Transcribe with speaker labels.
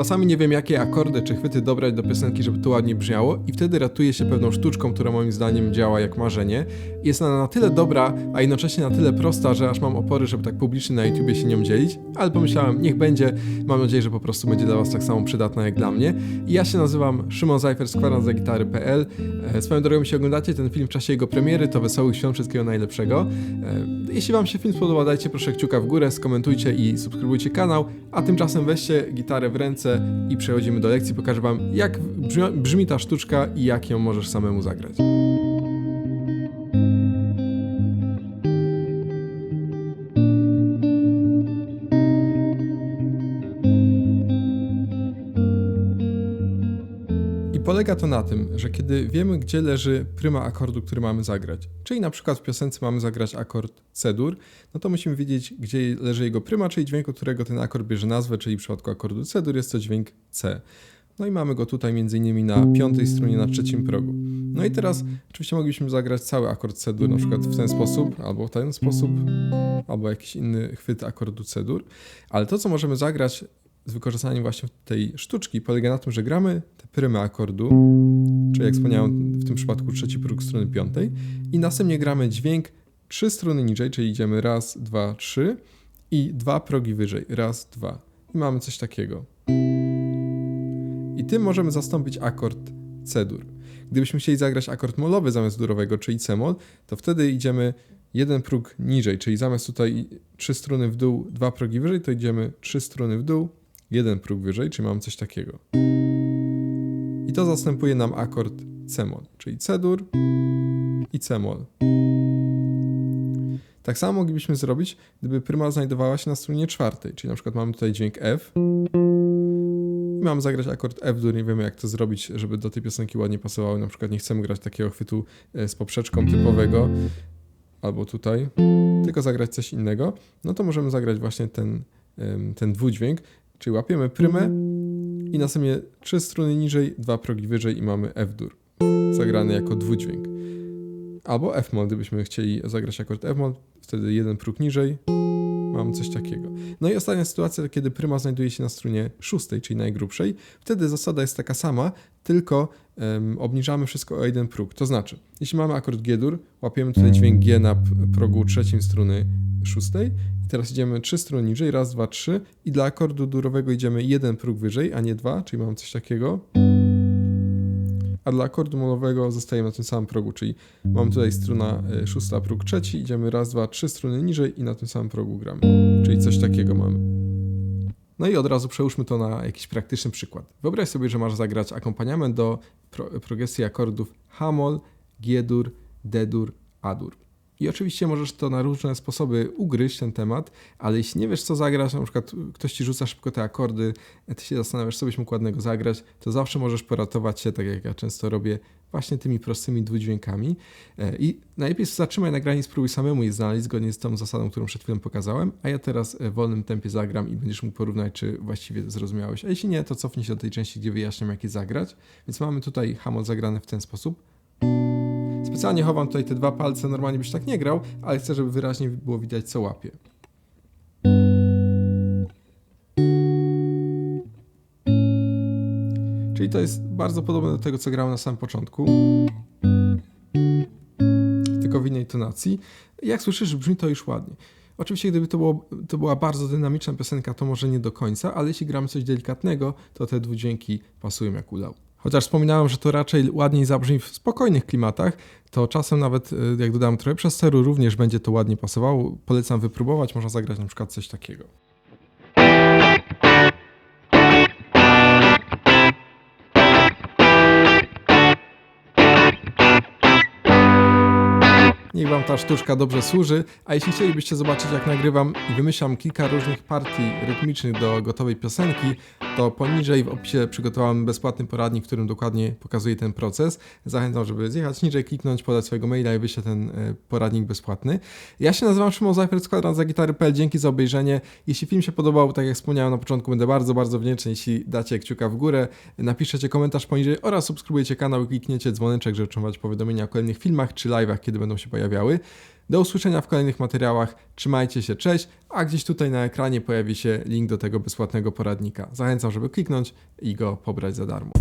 Speaker 1: Czasami nie wiem, jakie akordy czy chwyty dobrać do piosenki, żeby to ładnie brzmiało i wtedy ratuję się pewną sztuczką, która moim zdaniem działa jak marzenie. Jest ona na tyle dobra, a jednocześnie na tyle prosta, że aż mam opory, żeby tak publicznie na YouTubie się nią dzielić, ale pomyślałem, niech będzie. Mam nadzieję, że po prostu będzie dla Was tak samo przydatna jak dla mnie. I ja się nazywam Szymon Zajfer z kwadransagitary.pl. E, Swoją drogą, jeśli oglądacie ten film w czasie jego premiery, to wesołych świąt, wszystkiego najlepszego. E, Jeśli Wam się film spodoba, dajcie proszę kciuka w górę, skomentujcie i subskrybujcie kanał, a tymczasem weźcie gitarę w ręce i przechodzimy do lekcji. Pokażę Wam, jak brzmi, ta sztuczka i jak ją możesz samemu zagrać. Polega to na tym, że kiedy wiemy, gdzie leży pryma akordu, który mamy zagrać, czyli na przykład w piosence mamy zagrać akord C-dur, no to musimy wiedzieć, gdzie leży jego pryma, czyli dźwięk, od którego ten akord bierze nazwę, czyli w przypadku akordu C-dur jest to dźwięk C. No i mamy go tutaj innymi na piątej stronie, na trzecim progu. No i teraz oczywiście moglibyśmy zagrać cały akord C-dur, na przykład w ten sposób, albo w ten sposób, albo jakiś inny chwyt akordu C-dur, ale to, co możemy zagrać z wykorzystaniem właśnie tej sztuczki polega na tym, że gramy te prymy akordu, czyli jak wspomniałem w tym przypadku trzeci próg strony piątej i następnie gramy dźwięk trzy struny niżej, czyli idziemy raz, dwa, trzy i dwa progi wyżej, raz, dwa i mamy coś takiego. I tym możemy zastąpić akord C-dur. Gdybyśmy chcieli zagrać akord molowy zamiast durowego, czyli C-mol, to wtedy idziemy jeden próg niżej, czyli zamiast tutaj trzy struny w dół, dwa progi wyżej, to idziemy trzy struny w dół, jeden próg wyżej, czyli mamy coś takiego. I to zastępuje nam akord C-mol, czyli C-dur i C-mol. Tak samo moglibyśmy zrobić, gdyby pryma znajdowała się na strunie czwartej, czyli na przykład mamy tutaj dźwięk F i mamy zagrać akord F-dur, nie wiemy jak to zrobić, żeby do tej piosenki ładnie pasowały, na przykład nie chcemy grać takiego chwytu e, z poprzeczką typowego, albo tutaj, tylko zagrać coś innego, no to możemy zagrać właśnie ten, ten dwudźwięk, czyli łapiemy prymę i następnie trzy struny niżej, dwa progi wyżej i mamy F-dur, zagrany jako dwudźwięk. Albo F-moll, gdybyśmy chcieli zagrać akord F-moll, wtedy jeden próg niżej, mamy coś takiego. No i ostatnia sytuacja, kiedy pryma znajduje się na strunie szóstej, czyli najgrubszej, wtedy zasada jest taka sama, tylko em, obniżamy wszystko o jeden próg. To znaczy, jeśli mamy akord G-dur, łapiemy tutaj dźwięk G na progu trzecim struny szóstej i teraz idziemy trzy struny niżej, raz, dwa, trzy i dla akordu durowego idziemy jeden próg wyżej, a nie dwa, czyli mamy coś takiego. A dla akordu molowego zostajemy na tym samym progu, czyli mamy tutaj struna y, szósta, próg trzeci, idziemy raz, dwa, trzy struny niżej i na tym samym progu gramy. Czyli coś takiego mamy. No i od razu przełóżmy to na jakiś praktyczny przykład. Wyobraź sobie, że masz zagrać akompaniament do pro progresji akordów H-moll, G-dur, D-dur, A-dur. I oczywiście możesz to na różne sposoby ugryźć ten temat, ale jeśli nie wiesz co zagrać, na przykład ktoś ci rzuca szybko te akordy, ty się zastanawiasz, co byś mógł ładnego zagrać, to zawsze możesz poratować się, tak jak ja często robię, właśnie tymi prostymi dwudźwiękami. E, I najlepiej zatrzymaj nagranie spróbuj samemu je znaleźć, zgodnie z tą zasadą, którą przed chwilą pokazałem, a ja teraz w wolnym tempie zagram i będziesz mógł porównać, czy właściwie zrozumiałeś. A jeśli nie, to cofnij się do tej części, gdzie wyjaśniam, jak je zagrać. Więc mamy tutaj hamot zagrany w ten sposób. Specjalnie chowam tutaj te dwa palce, normalnie byś tak nie grał, ale chcę, żeby wyraźnie było widać, co łapie. Czyli to jest bardzo podobne do tego, co grałem na samym początku, tylko w innej tonacji. Jak słyszysz, brzmi to już ładnie. Oczywiście, gdyby to, było, to była bardzo dynamiczna piosenka, to może nie do końca, ale jeśli gramy coś delikatnego, to te dwudźwięki pasują jak ulał. Chociaż wspominałem, że to raczej ładniej zabrzmi w spokojnych klimatach, to czasem nawet y, jak dodam trochę przesteru, również będzie to ładnie pasowało. Polecam wypróbować, można zagrać na przykład coś takiego. Niech Wam ta sztuczka dobrze służy, a jeśli chcielibyście zobaczyć jak nagrywam i wymyślam kilka różnych partii rytmicznych do gotowej piosenki, to poniżej w opisie przygotowałem bezpłatny poradnik, w którym dokładnie pokazuję ten proces. Zachęcam, żeby zjechać niżej, kliknąć, podać swojego maila i wyślę ten e, poradnik bezpłatny. Ja się nazywam Szymon Zajfer z Kwadran za gitary.pl. Dzięki za obejrzenie. Jeśli film się podobał, tak jak wspomniałem na początku, będę bardzo, bardzo wdzięczny, jeśli dacie kciuka w górę, napiszecie komentarz poniżej oraz subskrybujecie kanał i klikniecie dzwoneczek, żeby otrzymywać powiadomienia o kolejnych filmach czy live'ach, kiedy będą się pojawiały. Do usłyszenia w kolejnych materiałach. Trzymajcie się, cześć, a gdzieś tutaj na ekranie pojawi się link do tego bezpłatnego poradnika. Zachęcam, żeby kliknąć i go pobrać za darmo.